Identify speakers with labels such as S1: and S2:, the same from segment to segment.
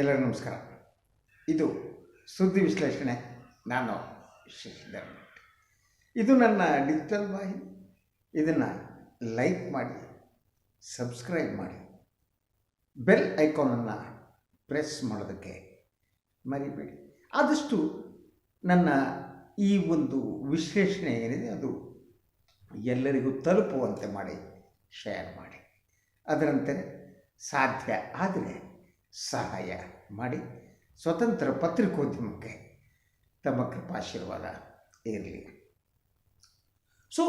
S1: ಎಲ್ಲರಿಗೂ ನಮಸ್ಕಾರ. ಇದು ಸುದ್ದಿ ವಿಶ್ಲೇಷಣೆ. ನಾನು ಶಶಿಧರ್ ಇದು ನನ್ನ ಡಿಜಿಟಲ್ ವಾಹಿನಿ. ಇದನ್ನು ಲೈಕ್ ಮಾಡಿ ಸಬ್ಸ್ಕ್ರೈಬ್ ಮಾಡಿ ಬೆಲ್ ಐಕಾನನ್ನು ಪ್ರೆಸ್ ಮಾಡೋದಕ್ಕೆ ಮರಿಬೇಡಿ. ಆದಷ್ಟು ನನ್ನ ಈ ಒಂದು ವಿಶ್ಲೇಷಣೆ ಏನಿದೆ ಅದು ಎಲ್ಲರಿಗೂ ತಲುಪುವಂತೆ ಮಾಡಿ ಶೇರ್ ಮಾಡಿ. ಅದರಂತೆ ಸಾಧ್ಯ ಆದರೆ ಸಹಾಯ ಮಾಡಿ ಸ್ವತಂತ್ರ ಪತ್ರಿಕೋದ್ಯಮಕ್ಕೆ ತಮ್ಮ ಕೃಪಾಶೀರ್ವಾದ ಇರಲಿ. ಸೊ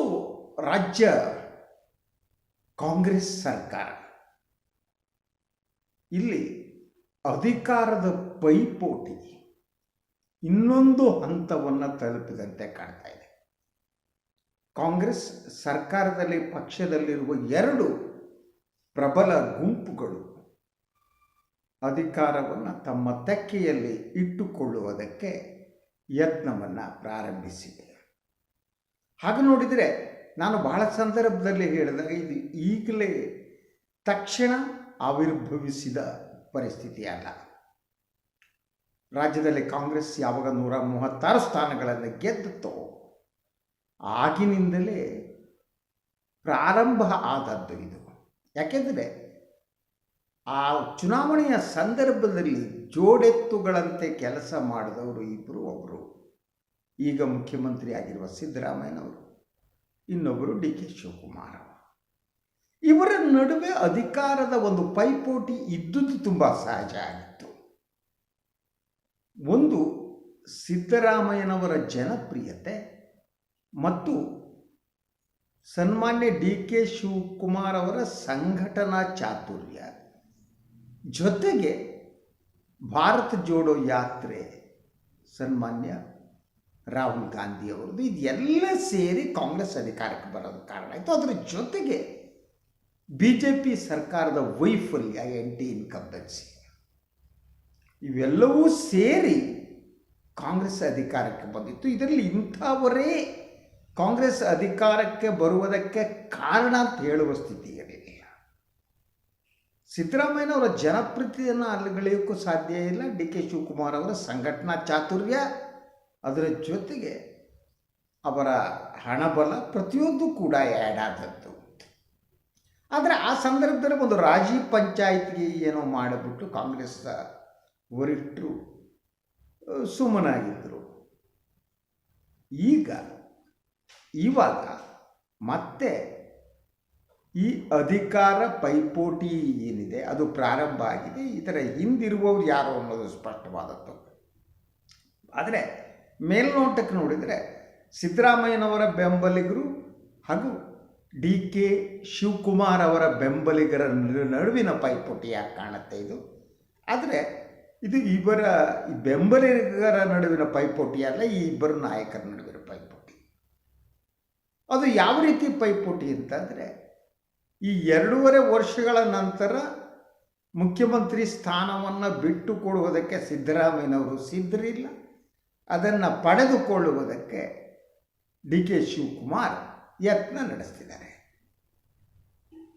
S1: ರಾಜ್ಯ ಕಾಂಗ್ರೆಸ್ ಸರ್ಕಾರ ಇಲ್ಲಿ ಅಧಿಕಾರದ ಪೈಪೋಟಿ ಇನ್ನೊಂದು ಹಂತವನ್ನು ತಲುಪಿದಂತೆ ಕಾಣ್ತಾ ಇದೆ. ಕಾಂಗ್ರೆಸ್ ಸರ್ಕಾರದಲ್ಲಿ ಪಕ್ಷದಲ್ಲಿರುವ ಎರಡು ಪ್ರಬಲ ಗುಂಪುಗಳು ಅಧಿಕಾರವನ್ನು ತಮ್ಮ ತೆಕ್ಕೆಯಲ್ಲಿ ಇಟ್ಟುಕೊಳ್ಳುವುದಕ್ಕೆ ಯತ್ನವನ್ನು ಪ್ರಾರಂಭಿಸಿದೆ. ಹಾಗೆ ನೋಡಿದರೆ ನಾನು ಬಹಳ ಸಂದರ್ಭದಲ್ಲಿ ಹೇಳಿದಾಗ ಇದು ಈಗಲೇ ತಕ್ಷಣ ಆವಿರ್ಭವಿಸಿದ ಪರಿಸ್ಥಿತಿ ಅಲ್ಲ ರಾಜ್ಯದಲ್ಲಿ ಕಾಂಗ್ರೆಸ್ ಯಾವಾಗ ನೂರ ಮೂವತ್ತಾರು ಸ್ಥಾನಗಳನ್ನು ಗೆದ್ದುತ್ತೋ ಆಗಿನಿಂದಲೇ ಪ್ರಾರಂಭ ಆದದ್ದು ಇದು. ಯಾಕೆಂದರೆ ಆ ಚುನಾವಣೆಯ ಸಂದರ್ಭದಲ್ಲಿ ಜೋಡೆತ್ತುಗಳಂತೆ ಕೆಲಸ ಮಾಡಿದವರು ಇಬ್ಬರು ಒಬ್ಬರು ಈಗ ಮುಖ್ಯಮಂತ್ರಿ ಆಗಿರುವ ಸಿದ್ದರಾಮಯ್ಯನವರು ಇನ್ನೊಬ್ಬರು ಡಿ ಕೆ ಶಿವಕುಮಾರ್. ಇವರ ನಡುವೆ ಅಧಿಕಾರದ ಒಂದು ಪೈಪೋಟಿ ಇದ್ದುದು ತುಂಬ ಸಹಜ ಆಗಿತ್ತು. ಒಂದು, ಸಿದ್ದರಾಮಯ್ಯನವರ ಜನಪ್ರಿಯತೆ ಮತ್ತು ಸನ್ಮಾನ್ಯ ಡಿ ಕೆ ಶಿವಕುಮಾರ್ ಅವರ ಸಂಘಟನಾ ಚಾತುರ್ಯ. ಜೊತೆಗೆ ಭಾರತ ಜೋಡೋ ಯಾತ್ರೆ ಸನ್ಮಾನ್ಯ ರಾಹುಲ್ ಗಾಂಧಿ ಅವರದ್ದು, ಇದೆಲ್ಲ ಸೇರಿ ಕಾಂಗ್ರೆಸ್ ಅಧಿಕಾರಕ್ಕೆ ಬರೋದು ಕಾರಣ ಆಯಿತು. ಅದರ ಜೊತೆಗೆ ಬಿ ಜೆ ಪಿ ಸರ್ಕಾರದ ವೈಫಲ್ಯ ಎಂಟಿ ಇನ್ಕಂಬೆನ್ಸಿ ಇವೆಲ್ಲವೂ ಸೇರಿ ಕಾಂಗ್ರೆಸ್ ಅಧಿಕಾರಕ್ಕೆ ಬಂದಿತ್ತು. ಇದರಲ್ಲಿ ಇಂಥವರೇ ಕಾಂಗ್ರೆಸ್ ಅಧಿಕಾರಕ್ಕೆ ಬರುವುದಕ್ಕೆ ಕಾರಣ ಅಂತ ಹೇಳುವ ಸ್ಥಿತಿ ಇರಲಿಲ್ಲ ಸಿದ್ದರಾಮಯ್ಯನವರ ಅಲ್ಲಿ ಅಲ್ಲಿಗಳೆಯೋಕ್ಕೂ ಸಾಧ್ಯ ಇಲ್ಲ. ಡಿ ಕೆ ಶಿವಕುಮಾರ್ ಅವರ ಸಂಘಟನಾ ಚಾತುರ್ಯ ಅದರ ಜೊತೆಗೆ ಅವರ ಹಣಬಲ ಪ್ರತಿಯೊಂದು ಕೂಡ ಆ್ಯಡ್ ಆದದ್ದು. ಆದರೆ ಆ ಸಂದರ್ಭದಲ್ಲಿ ಒಂದು ರಾಜಿ ಪಂಚಾಯತ್ಗೆ ಏನೋ ಮಾಡಿಬಿಟ್ಟು ಕಾಂಗ್ರೆಸ್ ವರಿಷ್ಠರು ಸುಮ್ಮನಾಗಿದ್ದರು ಈಗ ಇವಾಗ ಮತ್ತೆ ಈ ಅಧಿಕಾರ ಪೈಪೋಟಿ ಏನಿದೆ, ಅದು ಪ್ರಾರಂಭ ಆಗಿದೆ. ಇದರ ಹಿಂದಿರುವವರು ಯಾರು ಅನ್ನೋದು ಸ್ಪಷ್ಟವಾದದ್ದು. ಆದರೆ ಮೇಲ್ನೋಟಕ್ಕೆ ನೋಡಿದರೆ ಸಿದ್ದರಾಮಯ್ಯನವರ ಬೆಂಬಲಿಗರು ಹಾಗೂ ಡಿ ಕೆ ಶಿವಕುಮಾರ್ ಅವರ ಬೆಂಬಲಿಗರ ನಡುವಿನ ಪೈಪೋಟಿ ಯಾಕೆ ಕಾಣುತ್ತೆ ಇದು? ಆದರೆ ಇದು ಈ ಬೆಂಬಲಿಗರ ನಡುವಿನ ಪೈಪೋಟಿ ಅಲ್ಲ, ಈ ಇಬ್ಬರು ನಾಯಕರ ನಡುವಿನ ಪೈಪೋಟಿ. ಅದು ಯಾವ ರೀತಿ ಪೈಪೋಟಿ ಅಂತಂದರೆ ಈ ಎರಡೂವರೆ ವರ್ಷಗಳ ನಂತರ ಮುಖ್ಯಮಂತ್ರಿ ಸ್ಥಾನವನ್ನು ಬಿಟ್ಟು ಕೊಡುವುದಕ್ಕೆ ಸಿದ್ದರಾಮಯ್ಯನವರು ಸಿದ್ಧರಿಲ್ಲ. ಅದನ್ನು ಪಡೆದುಕೊಳ್ಳುವುದಕ್ಕೆ ಡಿ ಕೆ ಶಿವಕುಮಾರ್ ಯತ್ನ ನಡೆಸ್ತಿದ್ದಾರೆ.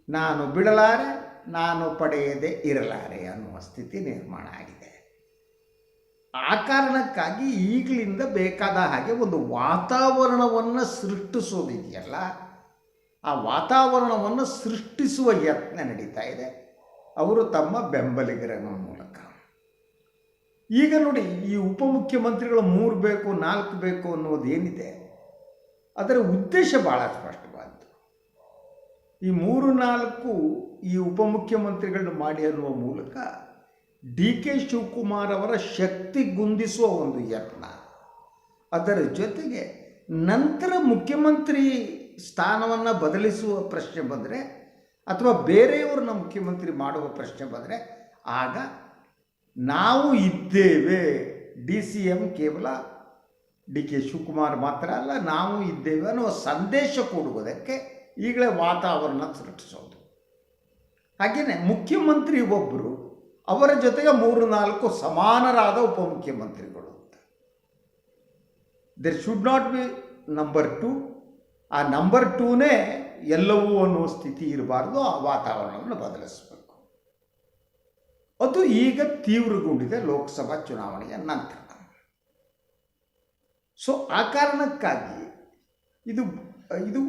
S1: ನಾನು ಬಿಡಲಾರೆ, ನಾನು ಪಡೆಯದೆ ಇರಲಾರೆ ಅನ್ನುವ ಸ್ಥಿತಿ ನಿರ್ಮಾಣ ಆಗಿದೆ. ಆ ಕಾರಣಕ್ಕಾಗಿ ಈಗಲಿಂದ ಬೇಕಾದ ಹಾಗೆ ಒಂದು ವಾತಾವರಣವನ್ನು ಸೃಷ್ಟಿಸೋದಿದೆಯಲ್ಲ ಆ ವಾತಾವರಣವನ್ನು ಸೃಷ್ಟಿಸುವ ಯತ್ನ ನಡೀತಾ ಇದೆ. ಅವರು ತಮ್ಮ ಬೆಂಬಲಿಗರ ಮೂಲಕ. ಈಗ ನೋಡಿ, ಈ ಉಪಮುಖ್ಯಮಂತ್ರಿಗಳು ಮೂರು ಬೇಕು, ನಾಲ್ಕು ಬೇಕು ಅನ್ನೋದೇನಿದೆ ಅದರ ಉದ್ದೇಶ ಭಾಳ ಸ್ಪಷ್ಟವಾದ್ದು. ಈ ಮೂರು, ನಾಲ್ಕು ಈ ಉಪಮುಖ್ಯಮಂತ್ರಿಗಳನ್ನು ಮಾಡಿ ಅನ್ನುವ ಮೂಲಕ ಡಿ ಕೆ ಶಿವಕುಮಾರ್ ಅವರ ಶಕ್ತಿ ಗುಂದಿಸುವ ಒಂದು ಯತ್ನ. ಅದರ ಜೊತೆಗೆ ನಂತರ ಮುಖ್ಯಮಂತ್ರಿ ಸ್ಥಾನವನ್ನು ಬದಲಿಸುವ ಪ್ರಶ್ನೆ ಬಂದರೆ ಅಥವಾ ಬೇರೆಯವ್ರನ್ನ ಮುಖ್ಯಮಂತ್ರಿ ಮಾಡುವ ಪ್ರಶ್ನೆ ಬಂದರೆ ಆಗ ನಾವು ಇದ್ದೇವೆ. ಡಿ ಸಿ ಎಂ ಕೇವಲ ಡಿ ಕೆ ಶಿವಕುಮಾರ್ ಮಾತ್ರ ಅಲ್ಲ, ನಾವು ಇದ್ದೇವೆ ಅನ್ನೋ ಸಂದೇಶ ಕೊಡುವುದಕ್ಕೆ ಈಗಲೇ ವಾತಾವರಣ ಸೃಷ್ಟಿಸೋದು. ಹಾಗೆಯೇ ಮುಖ್ಯಮಂತ್ರಿ ಒಬ್ಬರು ಅವರ ಜೊತೆಗೆ ಮೂರು ನಾಲ್ಕು ಸಮಾನರಾದ ಉಪಮುಖ್ಯಮಂತ್ರಿಗಳು there should not be number two ಆ ನಂಬರ್ ಟೂನೇ ಎಲ್ಲವೂ ಅನ್ನುವ ಸ್ಥಿತಿ ಇರಬಾರ್ದು, ಆ ವಾತಾವರಣವನ್ನು ಬದಲಿಸಬೇಕು. ಅದು ಈಗ ತೀವ್ರಗೊಂಡಿದೆ ಲೋಕಸಭಾ ಚುನಾವಣೆಯ ನಂತರ. ಸೊ ಆ ಕಾರಣಕ್ಕಾಗಿ ಇದು ಇದು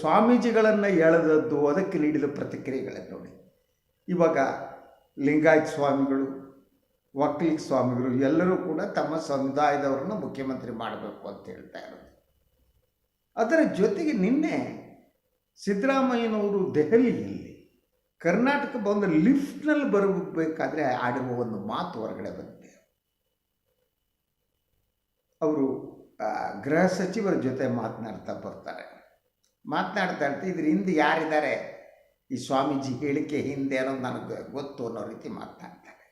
S1: ಸ್ವಾಮೀಜಿಗಳನ್ನು ಎಳೆದದ್ದು ಅದಕ್ಕೆ ನೀಡಿದ ಪ್ರತಿಕ್ರಿಯೆಗಳನ್ನು ನೋಡಿ. ಇವಾಗ ಲಿಂಗಾಯತ್ ಸ್ವಾಮಿಗಳು, ವಕ್ಲಿಕ್ ಸ್ವಾಮಿಗಳು ಎಲ್ಲರೂ ಕೂಡ ತಮ್ಮ ಸಮುದಾಯದವರನ್ನು ಮುಖ್ಯಮಂತ್ರಿ ಮಾಡಬೇಕು ಅಂತ ಹೇಳ್ತಾ ಇರೋದು. ಅದರ ಜೊತೆಗೆ ನಿನ್ನೆ ಸಿದ್ದರಾಮಯ್ಯನವರು ದೆಹಲಿಯಲ್ಲಿ ಕರ್ನಾಟಕ ಬಂದ ಲಿಫ್ಟ್ನಲ್ಲಿ ಬರಬೇಕಾದ್ರೆ ಆಡುವ ಒಂದು ಮಾತು ಹೊರಗಡೆ ಬಂದಿದೆ. ಅವರು ಗೃಹ ಸಚಿವರ ಜೊತೆ ಮಾತನಾಡ್ತಾ ಬರ್ತಾರೆ. ಮಾತನಾಡ್ತಾ ಇರ್ತಾ ಇದ್ರ ಹಿಂದೆ ಯಾರಿದ್ದಾರೆ? ಈ ಸ್ವಾಮೀಜಿ ಹೇಳಿಕೆ ಹಿಂದೆ ಅನ್ನೋದು ನನಗೆ ಗೊತ್ತು ಅನ್ನೋ ರೀತಿ ಮಾತನಾಡ್ತಾರೆ.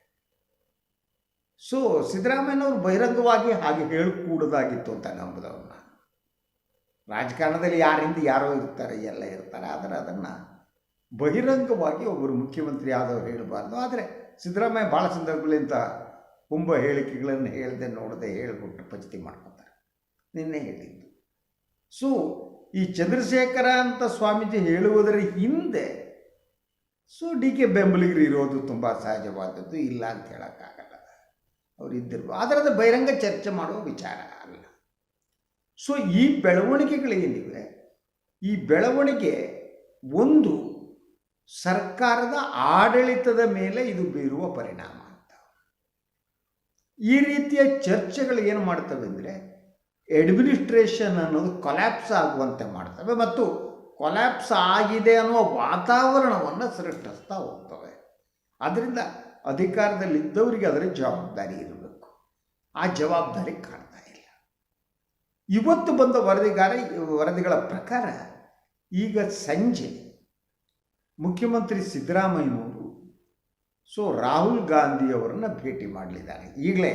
S1: ಸೊ ಸಿದ್ದರಾಮಯ್ಯನವರು ಬಹಿರಂಗವಾಗಿ ಹಾಗೆ ಹೇಳಕೂಡದಾಗಿತ್ತು ಅಂತ ನಂಬುದವ್ರು ನಾನು ರಾಜಕಾರಣದಲ್ಲಿ ಯಾರಿಂದ ಯಾರೋ ಇರ್ತಾರೆ, ಎಲ್ಲ ಇರ್ತಾರೆ, ಆದರೆ ಅದನ್ನು ಬಹಿರಂಗವಾಗಿ ಒಬ್ಬರು ಮುಖ್ಯಮಂತ್ರಿ ಆದವರು ಹೇಳಬಾರ್ದು. ಆದರೆ ಸಿದ್ದರಾಮಯ್ಯ ಭಾಳ ಇಂಥ ಕುಂಭ ಹೇಳಿಕೆಗಳನ್ನು ಹೇಳದೆ, ನೋಡದೆ, ಹೇಳಿಬಿಟ್ಟು ಪಚಿತಿ ಮಾಡ್ಕೊತಾರೆ. ನಿನ್ನೆ ಹೇಳಿದ್ದು. ಸೊ ಈ ಚಂದ್ರಶೇಖರ ಅಂತ ಸ್ವಾಮೀಜಿ ಹೇಳುವುದರ ಹಿಂದೆ ಸೊ ಡಿ ಕೆ ಬೆಂಬಲಿಗರು ಇರೋದು ತುಂಬ ಸಹಜವಾದದ್ದು, ಇಲ್ಲ ಅಂತ ಹೇಳೋಕ್ಕಾಗಲ್ಲ. ಅವ್ರು ಇದ್ದಿರ್ಬೋದು ಆದರೆ ಅದು ಬಹಿರಂಗ ಚರ್ಚೆ ಮಾಡುವ ವಿಚಾರ ಅಲ್ಲ. ಸೊ ಈ ಬೆಳವಣಿಗೆಗಳೇನಿವೆ ಈ ಬೆಳವಣಿಗೆ ಒಂದು ಸರ್ಕಾರದ ಆಡಳಿತದ ಮೇಲೆ ಇದು ಬೀರುವ ಪರಿಣಾಮ ಅಂತ. ಈ ರೀತಿಯ ಚರ್ಚೆಗಳು ಏನು ಮಾಡ್ತವೆ ಅಂದರೆ ಅಡ್ಮಿನಿಸ್ಟ್ರೇಷನ್ ಅನ್ನೋದು ಕೊಲ್ಯಾಪ್ಸ್ ಆಗುವಂತೆ ಮಾಡ್ತವೆ ಮತ್ತು ಕೊಲ್ಯಾಪ್ಸ್ ಆಗಿದೆ ಅನ್ನುವ ವಾತಾವರಣವನ್ನು ಸೃಷ್ಟಿಸ್ತಾ ಹೋಗ್ತವೆ. ಅದರಿಂದ ಅಧಿಕಾರದಲ್ಲಿದ್ದವರಿಗೆ ಅದರ ಜವಾಬ್ದಾರಿ ಇರಬೇಕು. ಆ ಜವಾಬ್ದಾರಿ ಕಾಣ್ತಾ ಇವತ್ತು ಬಂದ ವರದಿಗಾರ, ವರದಿಗಳ ಪ್ರಕಾರ ಈಗ ಸಂಜೆ ಮುಖ್ಯಮಂತ್ರಿ ಸಿದ್ದರಾಮಯ್ಯನವರು, ಸೊ ರಾಹುಲ್ ಗಾಂಧಿಯವರನ್ನು ಭೇಟಿ ಮಾಡಲಿದ್ದಾರೆ. ಈಗಲೇ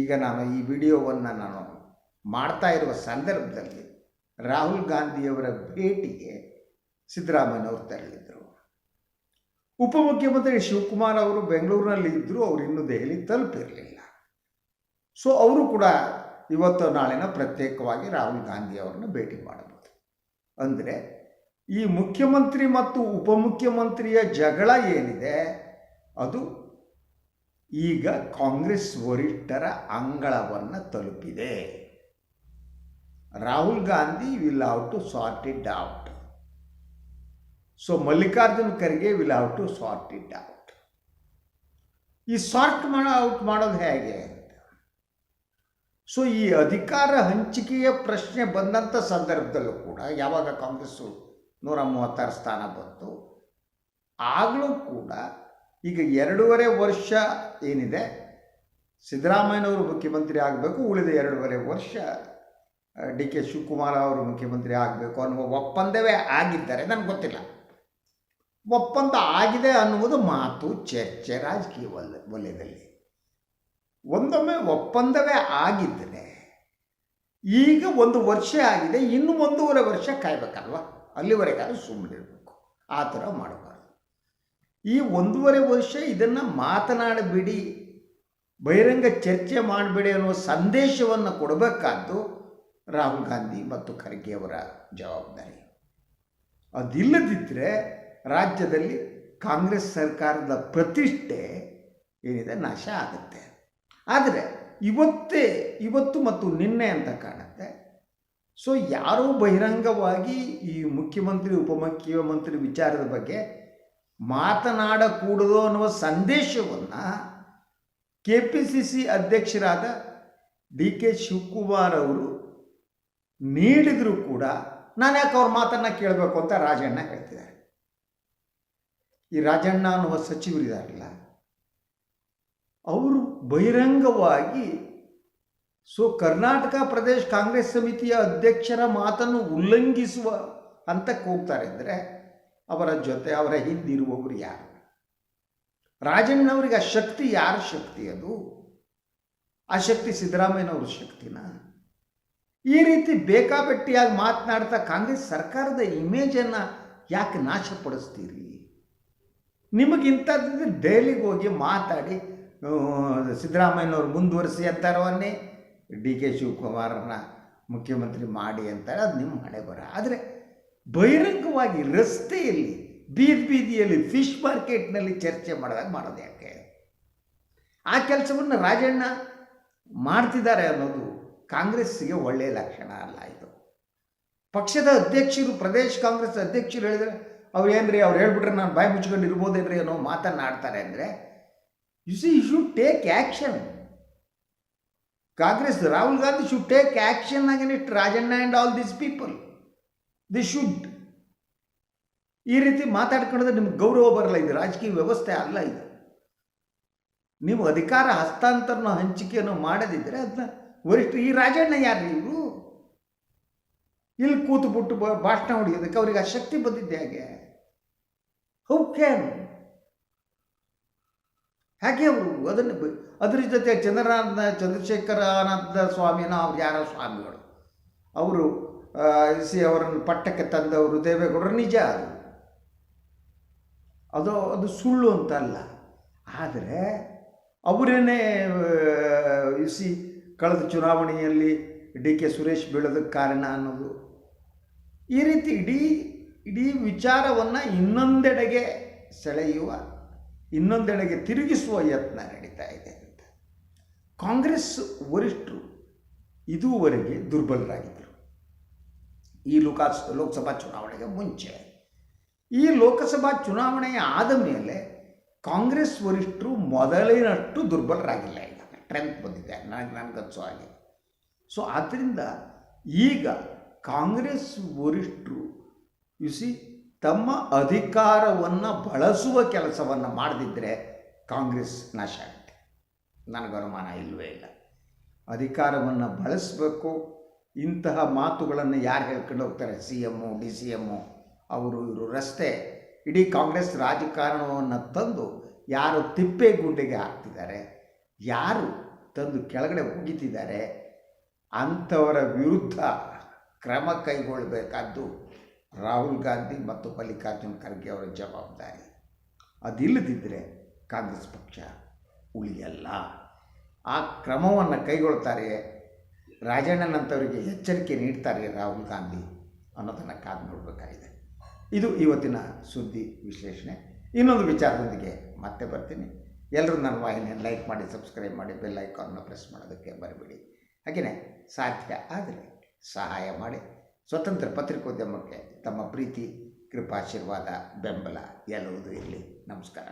S1: ಈಗ ನಾನು ಈ ವಿಡಿಯೋವನ್ನು ನಾನು ಮಾಡ್ತಾ ಇರುವ ಸಂದರ್ಭದಲ್ಲಿ ರಾಹುಲ್ ಗಾಂಧಿಯವರ ಭೇಟಿಗೆ ಸಿದ್ದರಾಮಯ್ಯನವರು ತೆರಳಿದ್ದರು ಉಪಮುಖ್ಯಮಂತ್ರಿ ಶಿವಕುಮಾರ್ ಅವರು ಬೆಂಗಳೂರಿನಲ್ಲಿ ಇದ್ದರೂ ಅವರು ಇನ್ನೂ ದೆಹಲಿ ತಲುಪಿರಲಿಲ್ಲ. ಸೊ ಅವರು ಕೂಡ ಇವತ್ತು ನಾಳಿನ ಪ್ರತ್ಯೇಕವಾಗಿ ರಾಹುಲ್ ಗಾಂಧಿ ಅವರನ್ನು ಭೇಟಿ ಮಾಡಬಹುದು. ಅಂದರೆ ಈ ಮುಖ್ಯಮಂತ್ರಿ ಮತ್ತು ಉಪಮುಖ್ಯಮಂತ್ರಿಯ ಜಗಳ ಏನಿದೆ, ಅದು ಈಗ ಕಾಂಗ್ರೆಸ್ ವರಿಷ್ಠರ ಅಂಗಳವನ್ನು ತಲುಪಿದೆ. Rahul Gandhi will have to sort it out so Mallikarjun Kharge will have to sort it out ಈ ಸಾರ್ಟ್ ಮಾಡ ಔಟ್ ಮಾಡೋದು ಹೇಗೆ? ಸೊ ಈ ಅಧಿಕಾರ ಹಂಚಿಕೆಯ ಪ್ರಶ್ನೆ ಬಂದಂಥ ಸಂದರ್ಭದಲ್ಲೂ ಕೂಡ ಯಾವಾಗ ಕಾಂಗ್ರೆಸ್ಸು ನೂರ ಮೂವತ್ತಾರು ಸ್ಥಾನ ಬಂತು, ಆಗಲೂ ಕೂಡ ಈಗ ಎರಡೂವರೆ ವರ್ಷ ಏನಿದೆ, ಸಿದ್ದರಾಮಯ್ಯನವರು ಮುಖ್ಯಮಂತ್ರಿ ಆಗಬೇಕು, ಉಳಿದ ಎರಡೂವರೆ ವರ್ಷ ಡಿ ಕೆ ಶಿವಕುಮಾರ್ ಅವರು ಮುಖ್ಯಮಂತ್ರಿ ಆಗಬೇಕು ಅನ್ನುವ ಒಪ್ಪಂದವೇ ಆಗಿದ್ದಾರೆ ನನಗೆ ಗೊತ್ತಿಲ್ಲ. ಒಪ್ಪಂದ ಆಗಿದೆ ಅನ್ನುವುದು ಮಾತು, ಚರ್ಚೆ, ರಾಜಕೀಯ ವಲ, ವಲಯದಲ್ಲಿ. ಒಂದೊಮ್ಮೆ ಒಪ್ಪಂದವೇ ಆಗಿದ್ದರೆ ಈಗ ಒಂದು ವರ್ಷ ಆಗಿದೆ, ಇನ್ನು ಒಂದೂವರೆ ವರ್ಷ ಕಾಯ್ಬೇಕಲ್ವ? ಅಲ್ಲಿವರೆಗಾದ್ರೂ ಸುಮ್ಮನಿರಬೇಕು ಆ ಥರ ಮಾಡಬಾರ್ದು. ಈ ಒಂದೂವರೆ ವರ್ಷ ಇದನ್ನು ಮಾತನಾಡಬೇಡಿ, ಬಹಿರಂಗ ಚರ್ಚೆ ಮಾಡಬೇಡಿ ಅನ್ನುವ ಸಂದೇಶವನ್ನು ಕೊಡಬೇಕಾದ್ದು ರಾಹುಲ್ ಗಾಂಧಿ ಮತ್ತು ಖರ್ಗೆ ಅವರ ಜವಾಬ್ದಾರಿ. ಅದಿಲ್ಲದಿದ್ದರೆ ರಾಜ್ಯದಲ್ಲಿ ಕಾಂಗ್ರೆಸ್ ಸರ್ಕಾರದ ಪ್ರತಿಷ್ಠೆ ಏನಿದೆ, ನಾಶ ಆಗುತ್ತೆ. ಆದರೆ ಇವತ್ತೇ, ಇವತ್ತು ಮತ್ತು ನಿನ್ನೆ ಅಂತ ಕಾಣುತ್ತೆ. ಸೊ ಯಾರೂ ಬಹಿರಂಗವಾಗಿ ಈ ಮುಖ್ಯಮಂತ್ರಿ, ಉಪಮುಖ್ಯಮಂತ್ರಿ ವಿಚಾರದ ಬಗ್ಗೆ ಮಾತನಾಡಕೂಡದು ಅನ್ನುವ ಸಂದೇಶವನ್ನು ಕೆ ಪಿ ಸಿ ಸಿ ಅಧ್ಯಕ್ಷರಾದ ಡಿ ಕೆ ಶಿವಕುಮಾರ್ ಅವರು ನೀಡಿದರೂ ಕೂಡ ನಾನು ಯಾಕೆ ಅವ್ರ ಮಾತನ್ನು ಕೇಳಬೇಕು ಅಂತ ರಾಜಣ್ಣ ಹೇಳ್ತಿದ್ದಾರೆ. ಈ ರಾಜಣ್ಣ ಅನ್ನುವ ಸಚಿವರಿದಾರಲ್ಲ, ಅವರು ಬಹಿರಂಗವಾಗಿ ಸೊ ಕರ್ನಾಟಕ ಪ್ರದೇಶ ಕಾಂಗ್ರೆಸ್ ಸಮಿತಿಯ ಅಧ್ಯಕ್ಷರ ಮಾತನ್ನು ಉಲ್ಲಂಘಿಸುವ ಹಂತಕ್ಕೆ ಹೋಗ್ತಾರೆ ಅಂದರೆ ಅವರ ಜೊತೆ ಅವರ ಹಿಂದಿರುವವರು ಯಾರು? ರಾಜಣ್ಣವರಿಗೆ ಆ ಶಕ್ತಿ ಯಾರ ಶಕ್ತಿ ಅದು? ಆ ಶಕ್ತಿ ಸಿದ್ದರಾಮಯ್ಯನವ್ರ ಶಕ್ತಿನ? ಈ ರೀತಿ ಬೇಕಾಬಟ್ಟಿಯಾಗಿ ಮಾತನಾಡ್ತಾ ಕಾಂಗ್ರೆಸ್ ಸರ್ಕಾರದ ಇಮೇಜನ್ನು ಯಾಕೆ ನಾಶಪಡಿಸ್ತೀರಿ? ನಿಮಗಿಂಥದ್ದು ದೆಹಲಿಗೆ ಹೋಗಿ ಮಾತಾಡಿ ಸಿದ್ದರಾಮಯ್ಯನವ್ರು ಮುಂದುವರಿಸಿ ಅಂತಾರವನ್ನೇ ಡಿ ಕೆ ಶಿವಕುಮಾರ್ನ ಮುಖ್ಯಮಂತ್ರಿ ಮಾಡಿ ಅಂತಾರೆ, ಅದು ನಿಮ್ಮ ಹಣೆ ಬರ. ಆದರೆ ಬಹಿರಂಗವಾಗಿ ರಸ್ತೆಯಲ್ಲಿ, ಬೀದಿ ಬೀದಿಯಲ್ಲಿ ಫಿಶ್ ಮಾರ್ಕೆಟ್ನಲ್ಲಿ ಚರ್ಚೆ ಮಾಡಿದಾಗ ಮಾಡೋದು ಯಾಕೆ? ಆ ಕೆಲಸವನ್ನು ರಾಜಣ್ಣ ಮಾಡ್ತಿದ್ದಾರೆ ಅನ್ನೋದು ಕಾಂಗ್ರೆಸ್ಸಿಗೆ ಒಳ್ಳೆಯ ಲಕ್ಷಣ ಅಲ್ಲ ಇದು. ಪಕ್ಷದ ಅಧ್ಯಕ್ಷರು, ಪ್ರದೇಶ ಕಾಂಗ್ರೆಸ್ ಅಧ್ಯಕ್ಷರು ಹೇಳಿದರೆ, ಅವ್ರು ಏನು ರೀ ಅವ್ರು ಹೇಳ್ಬಿಟ್ರೆ ನಾನು ಬಾಯಿ ಮುಚ್ಕೊಂಡು ಇರ್ಬೋದೇನ್ರಿ ಅನ್ನೋ ಮಾತನ್ನಾಡ್ತಾರೆ ಅಂದರೆ you see you should take action Congress Rahul Gandhi should take action against Rajanna and all this people they should ಈ ರೀತಿ ಮಾತಾಡ್ಕೊಂಡ್ರೆ ನಿಮ್ಗೆ ಗೌರವ ಬರಲ್ಲ, ಇದು ರಾಜಕೀಯ ವ್ಯವಸ್ಥೆ ಅಲ್ಲ ಇದು. ನೀವು ಅಧಿಕಾರ ಹಸ್ತಾಂತರನ ಹಂಚಿಕೆಯನ್ನು ಮಾಡದಿದ್ದರೆ ಅದನ್ನ ವರಿಷ್ಠ, ಈ ರಾಜಣ್ಣ ಯಾರು ಇವರು? ಇಲ್ಲಿ ಕೂತು ಬಿಟ್ಟು ಭಾಷಣ ಹೊಡೆಯೋದಕ್ಕೆ ಅವ್ರಿಗೆ ಆ ಶಕ್ತಿ ಬಂದಿದ್ದೆ ಹಾಗೆ? ಹೌ ಕ್ಯಾನ್ ಹಾಗೆ ಅವರು ಅದನ್ನು ಅದರ ಜೊತೆ ಚಂದ್ರನಾಥ ಚಂದ್ರಶೇಖರಾನಂದ ಸ್ವಾಮಿನ ಅವ್ರು ಯಾರೋ ಸ್ವಾಮಿಗಳು. ಅವರು ಸಿ ಅವರನ್ನು ಪಟ್ಟಕ್ಕೆ ತಂದವರು ದೇವೇಗೌಡರು ನಿಜ ಅದು. ಅದು ಅದು ಸುಳ್ಳು ಅಂತ ಅಲ್ಲ ಆದರೆ ಅವರೇನೇ ಸಿ ಕಳೆದ ಚುನಾವಣೆಯಲ್ಲಿ ಡಿ ಕೆ ಸುರೇಶ್ ಬೀಳೋದಕ್ಕೆ ಕಾರಣ ಅನ್ನೋದು. ಈ ರೀತಿ ಇಡೀ ಇಡೀ ವಿಚಾರವನ್ನು ಇನ್ನೊಂದೆಡೆಗೆ ಸೆಳೆಯುವ ಇನ್ನೊಂದೆಡೆಗೆ ತಿರುಗಿಸುವ ಯತ್ನ ನಡೀತಾ ಇದೆ ಅಂತ. ಕಾಂಗ್ರೆಸ್ ವರಿಷ್ಠರು ಇದುವರೆಗೆ ದುರ್ಬಲರಾಗಿದ್ದರು. ಈ ಲೋಕ, ಲೋಕಸಭಾ ಚುನಾವಣೆಗೆ ಮುಂಚೆ. ಈ ಲೋಕಸಭಾ ಚುನಾವಣೆಯ ಆದ ಮೇಲೆ ಕಾಂಗ್ರೆಸ್ ವರಿಷ್ಠರು ಮೊದಲಿನಷ್ಟು ದುರ್ಬಲರಾಗಿಲ್ಲ ಈಗ. ಟ್ರೆಂತ್ ಬಂದಿದೆ, ನನಗೆ ನನಗನ್ಸೋ ಹಾಗೆ. ಸೊ ಆದ್ದರಿಂದ ಈಗ ಕಾಂಗ್ರೆಸ್ ವರಿಷ್ಠರು ಸಿ ತಮ್ಮ ಅಧಿಕಾರವನ್ನು ಬಳಸುವ ಕೆಲಸವನ್ನು ಮಾಡದಿದ್ದರೆ ಕಾಂಗ್ರೆಸ್ ನಾಶ ಆಗುತ್ತೆ. ನನಗೆ ಅನುಮಾನ ಇಲ್ಲವೇ ಇಲ್ಲ. ಅಧಿಕಾರವನ್ನು ಬಳಸಬೇಕು. ಇಂತಹ ಮಾತುಗಳನ್ನು ಯಾರು ಹೇಳ್ಕೊಂಡು ಹೋಗ್ತಾರೆ? C M D C M ಅವರು ಇವರು ರಸ್ತೆ. ಇಡೀ ಕಾಂಗ್ರೆಸ್ ರಾಜಕಾರಣವನ್ನು ತಂದು ಯಾರು ತಿಪ್ಪೆ ಗುಂಡಿಗೆ ಹಾಕ್ತಿದ್ದಾರೆ, ಯಾರು ತಂದು ಕೆಳಗಡೆ ಒಗಿತಿದ್ದಾರೆ ಅಂಥವರ ವಿರುದ್ಧ ಕ್ರಮ ಕೈಗೊಳ್ಳಬೇಕಾದ್ದು ರಾಹುಲ್ ಗಾಂಧಿ ಮತ್ತು ಮಲ್ಲಿಕಾರ್ಜುನ್ ಖರ್ಗೆ ಅವರ ಜವಾಬ್ದಾರಿ. ಅದಿಲ್ಲದಿದ್ದರೆ ಕಾಂಗ್ರೆಸ್ ಪಕ್ಷ ಉಳಿಯಲ್ಲ. ಆ ಕ್ರಮವನ್ನು ಕೈಗೊಳ್ತಾರೆ ರಾಜಣ್ಣನಂಥವರಿಗೆ ಎಚ್ಚರಿಕೆ ನೀಡ್ತಾರೆ ರಾಹುಲ್ ಗಾಂಧಿ ಅನ್ನೋದನ್ನು ಕಾದು ನೋಡಬೇಕಾಗಿದೆ. ಇದು ಇವತ್ತಿನ ಸುದ್ದಿ ವಿಶ್ಲೇಷಣೆ. ಇನ್ನೊಂದು ವಿಚಾರದೊಂದಿಗೆ ಮತ್ತೆ ಬರ್ತೀನಿ. ಎಲ್ಲರೂ ನನ್ನ ವಾಹಿನಿಯನ್ನು ಲೈಕ್ ಮಾಡಿ, ಸಬ್ಸ್ಕ್ರೈಬ್ ಮಾಡಿ, ಬೆಲ್ ಐಕಾನ್ನ ಪ್ರೆಸ್ ಮಾಡೋದಕ್ಕೆ ಬರಬೇಡಿ ಹಾಗೆಯೇ ಸಾಧ್ಯ ಆದರೆ ಸಹಾಯ ಮಾಡಿ. ಸ್ವತಂತ್ರ ಪತ್ರಿಕೋದ್ಯಮಕ್ಕೆ ತಮ್ಮ ಪ್ರೀತಿ ಕೃಪಾಶೀರ್ವಾದ ಬೆಂಬಲ ಎಲ್ಲವುದು ಇರಲಿ. ನಮಸ್ಕಾರ.